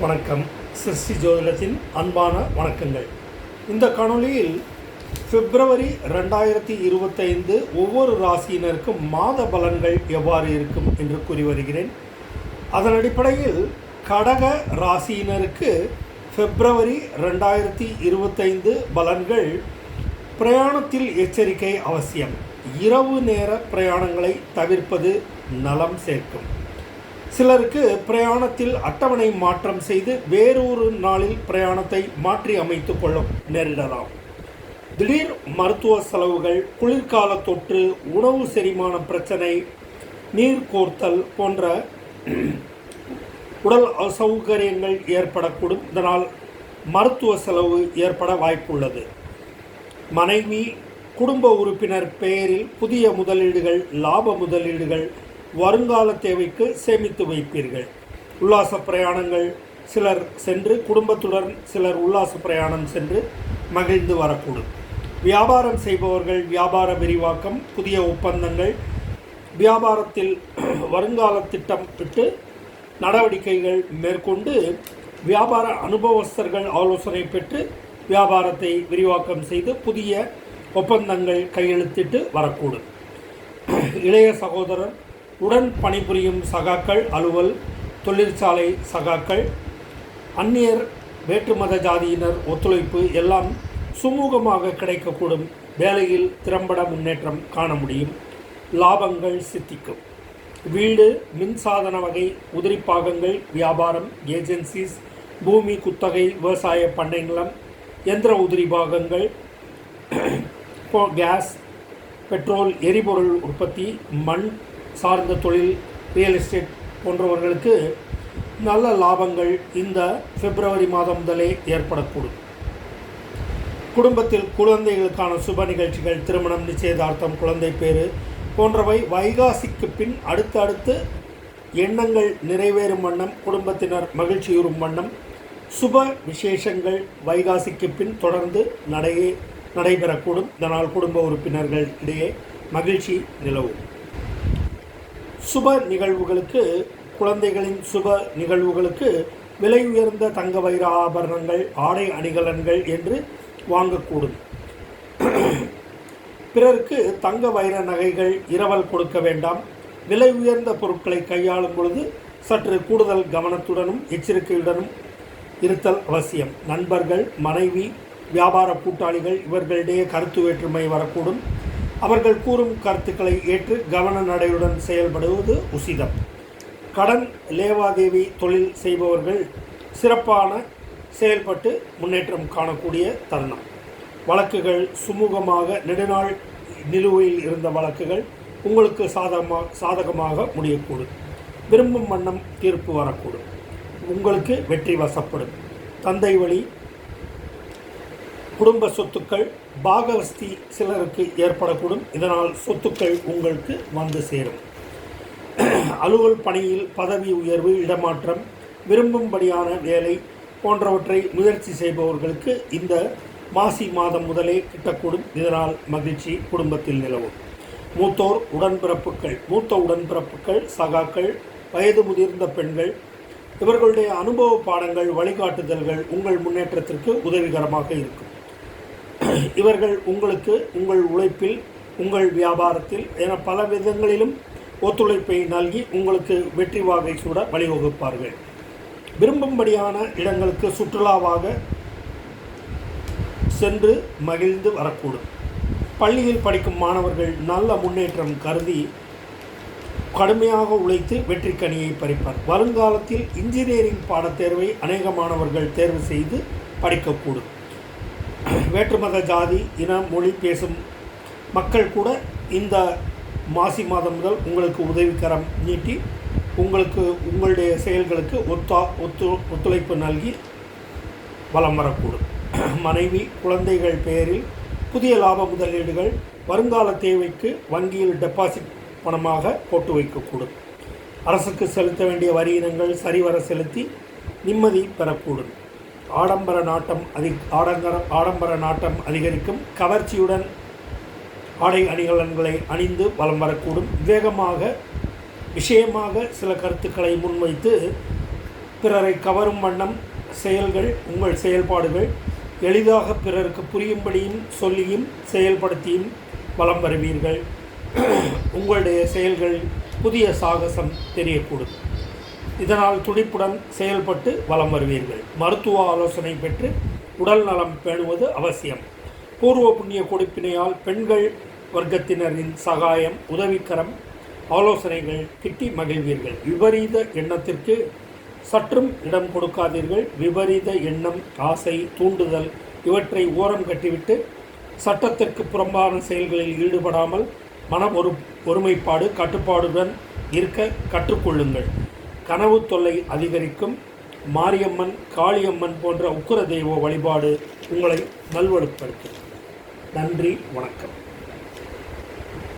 வணக்கம். சிருஷ்டி ஜோதிடத்தின் அன்பான வணக்கங்கள். இந்த காணொளியில் பிப்ரவரி ரெண்டாயிரத்தி இருபத்தைந்து ஒவ்வொரு ராசியினருக்கும் மாத பலன்கள் எவ்வாறு இருக்கும் என்று கூறி வருகிறேன். அதன் அடிப்படையில் கடக ராசியினருக்கு பிப்ரவரி ரெண்டாயிரத்தி இருபத்தைந்து பலன்கள் பிரயாணத்தில் எச்சரிக்கை அவசியம். இரவு நேர பிரயாணங்களை தவிர்ப்பது நலம் சேர்க்கும். சிலருக்கு பிரயாணத்தில் அட்டவணை மாற்றம் செய்து வேறொரு நாளில் பிரயாணத்தை மாற்றி அமைத்துக் கொள்ள நேரிடலாம். திடீர் மருத்துவ செலவுகள் குளிர்கால தொற்று உணவு செரிமான பிரச்சனை நீர் கோர்த்தல் போன்ற உடல் அசௌகரியங்கள் ஏற்படக்கூடும். இதனால் மருத்துவ செலவு ஏற்பட வாய்ப்புள்ளது. மனைவி குடும்ப உறுப்பினர் பெயரில் புதிய முதலீடுகள் லாப முதலீடுகள் வருங்கால தேவைக்கு சேமித்து வைப்பீர்கள். உல்லாச பிரயாணங்கள் சிலர் சென்று குடும்பத்துடன் சிலர் உல்லாச பிரயாணம் சென்று மகிழ்ந்து வரக்கூடும். வியாபாரம் செய்பவர்கள் வியாபார விரிவாக்கம் புதிய ஒப்பந்தங்கள் வியாபாரத்தில் வருங்கால திட்டம் இட்டு நடவடிக்கைகள் மேற்கொண்டு வியாபார அனுபவஸ்தர்கள் ஆலோசனை பெற்று வியாபாரத்தை விரிவாக்கம் செய்து புதிய ஒப்பந்தங்கள் கையெழுத்திட்டு வரக்கூடும். இளைய சகோதரர் உடன் பணிபுரியும் சகாக்கள் அலுவல் தொழிற்சாலை சகாக்கள் அந்நியர் வேற்றுமத ஜாதியினர் ஒத்துழைப்பு எல்லாம் சுமூகமாக கிடைக்கக்கூடும் வேலையில் திறம்பட முன்னேற்றம் காண முடியும். லாபங்கள் சித்திக்கும். வீடு மின்சாதன வகை உதிரி பாகங்கள் வியாபாரம் ஏஜென்சிஸ் பூமி குத்தகை விவசாய பண்ணை நிலம் எந்திர உதிரி பாகங்கள் இப்போ கேஸ் பெட்ரோல் எரிபொருள் உற்பத்தி மண் சார்ந்த தொழில் ரியல் எஸ்டேட் போன்றவர்களுக்கு நல்ல லாபங்கள் இந்த பிப்ரவரி மாதம் முதலே ஏற்படக்கூடும். குடும்பத்தில் குழந்தைகளுக்கான சுப நிகழ்ச்சிகள் திருமணம் நிச்சயதார்த்தம் குழந்தை பேறு போன்றவை வைகாசிக்கு பின் அடுத்தடுத்து எண்ணங்கள் நிறைவேறும் வண்ணம் குடும்பத்தினர் மகிழ்ச்சியுறும் வண்ணம் சுப விசேஷங்கள் வைகாசிக்கு பின் தொடர்ந்து நடையே நடைபெறக்கூடும். இதனால் குடும்ப உறுப்பினர்கள் இடையே மகிழ்ச்சி நிலவும். சுப நிகழ்வுகளுக்கு குழந்தைகளின் சுப நிகழ்வுகளுக்கு விலை உயர்ந்த தங்க வைர ஆபரணங்கள் ஆடை அணிகலன்கள் என்று வாங்கக்கூடும். பிறருக்கு தங்க வைர நகைகள் இரவல் கொடுக்க வேண்டாம். விலை உயர்ந்த பொருட்களை கையாளும் பொழுது சற்று கூடுதல் கவனத்துடனும் எச்சரிக்கையுடனும் இருத்தல் அவசியம். நண்பர்கள் மனைவி வியாபார கூட்டாளிகள் இவர்களிடையே கருத்து வேற்றுமை வரக்கூடும். அவர்கள் கூறும் கருத்துக்களை ஏற்று கவன நடையுடன் செயல்படுவது உசிதம். கடன் லேவாதேவி தொழில் செய்பவர்கள் சிறப்பான செயல்பட்டு முன்னேற்றம் காணக்கூடிய தருணம். வழக்குகள் சுமூகமாக நெடுநாள் நிலுவையில் இருந்த வழக்குகள் உங்களுக்கு சாதகமாக சாதகமாக முடியக்கூடும். விரும்பும் வண்ணம் தீர்ப்பு வரக்கூடும். உங்களுக்கு வெற்றி வசப்படும். தந்தை வழி குடும்ப சொத்துக்கள் பாகவஸ்தி சிலருக்கு ஏற்படக்கூடும். இதனால் சொத்துக்கள் உங்களுக்கு வந்து சேரும். அலுவல் பணியில் பதவி உயர்வு இடமாற்றம் விரும்பும்படியான வேலை போன்றவற்றை முயற்சி செய்பவர்களுக்கு இந்த மாசி மாதம் முதலே கிட்டக்கூடும். இதனால் மகிழ்ச்சி குடும்பத்தில் நிலவும். மூத்தோர் உடன்பிறப்புகள் மூத்த உடன்பிறப்புகள் சகாக்கள் வயது முதிர்ந்த பெண்கள் இவர்களுடைய அனுபவ பாடங்கள் வழிகாட்டுதல்கள் உங்கள் முன்னேற்றத்திற்கு உதவிகரமாக இருக்கும். இவர்கள் உங்களுக்கு உங்கள் உழைப்பில் உங்கள் வியாபாரத்தில் என பல விதங்களிலும் ஒத்துழைப்பை நல்கி உங்களுக்கு வெற்றி வாகை சூட வழிவகுப்பார்கள். விரும்பும்படியான இடங்களுக்கு சுற்றுலாவாக சென்று மகிழ்ந்து வரக்கூடும். பள்ளியில் படிக்கும் மாணவர்கள் நல்ல முன்னேற்றம் கருதி கடுமையாக உழைத்து வெற்றி கனியை பறிப்பார். வருங்காலத்தில் இன்ஜினியரிங் பாடத்தேர்வை அநேக மாணவர்கள் தேர்வு செய்து படிக்கக்கூடும். வேற்றுமத ஜாதி இன மொழி பேசும் மக்கள் கூட இந்த மாசி மாதம் முதல் உங்களுக்கு உதவிக்கரம் நீட்டி உங்களுக்கு உங்களுடைய செயல்களுக்கு ஒத்தா ஒத்து ஒத்துழைப்பு நல்கி வலம் வரக்கூடும். மனைவி குழந்தைகள் பெயரில் புதிய லாப முதலீடுகள் வருங்கால தேவைக்கு வங்கியில் டெபாசிட் பணமாக போட்டு வைக்கக்கூடும். அரசுக்கு செலுத்த வேண்டிய வரி இனங்கள் சரிவர செலுத்தி நிம்மதி பெறக்கூடும். ஆடம்பர நாட்டம் அதி ஆடங்கர ஆடம்பர நாட்டம் அதிகரிக்கும். கவர்ச்சியுடன் ஆடை அணிகலன்களை அணிந்து வலம் வரக்கூடும். வேகமாக விஷயமாக சில கருத்துக்களை முன்வைத்து பிறரை கவரும் வண்ணம் செயல்கள் உங்கள் செயல்பாடுகள் எளிதாக பிறருக்கு புரியும்படியும் சொல்லியும் செயல்படுத்தியும் வலம் வருவீர்கள். உங்களுடைய செயல்கள் புதிய சாகசம் தெரியக்கூடும். இதனால் துடிப்புடன் செயல்பட்டு வலம் வருவீர்கள். மருத்துவ ஆலோசனை பெற்று உடல் நலம் பேணுவது அவசியம். பூர்வ புண்ணிய கொடுப்பினையால் பெண்கள் வர்க்கத்தினரின் சகாயம் உதவிக்கரம் ஆலோசனைகள் கிட்டி மகிழ்வீர்கள். விபரீத எண்ணத்திற்கு சற்றும் இடம் கொடுக்காதீர்கள். விபரீத எண்ணம் ஆசை தூண்டுதல் இவற்றை ஓரம் கட்டிவிட்டு சட்டத்திற்கு புறம்பான செயல்களில் ஈடுபடாமல் மன ஒரு ஒருமைப்பாடு கட்டுப்பாடுடன் இருக்க கற்றுக்கொள்ளுங்கள். கனவு தொல்லை அதிகரிக்கும். மாரியம்மன் காளியம்மன் போன்ற உக்கிர தெய்வ வழிபாடு உங்களை நல்வழுப்படுத்தும். நன்றி வணக்கம்.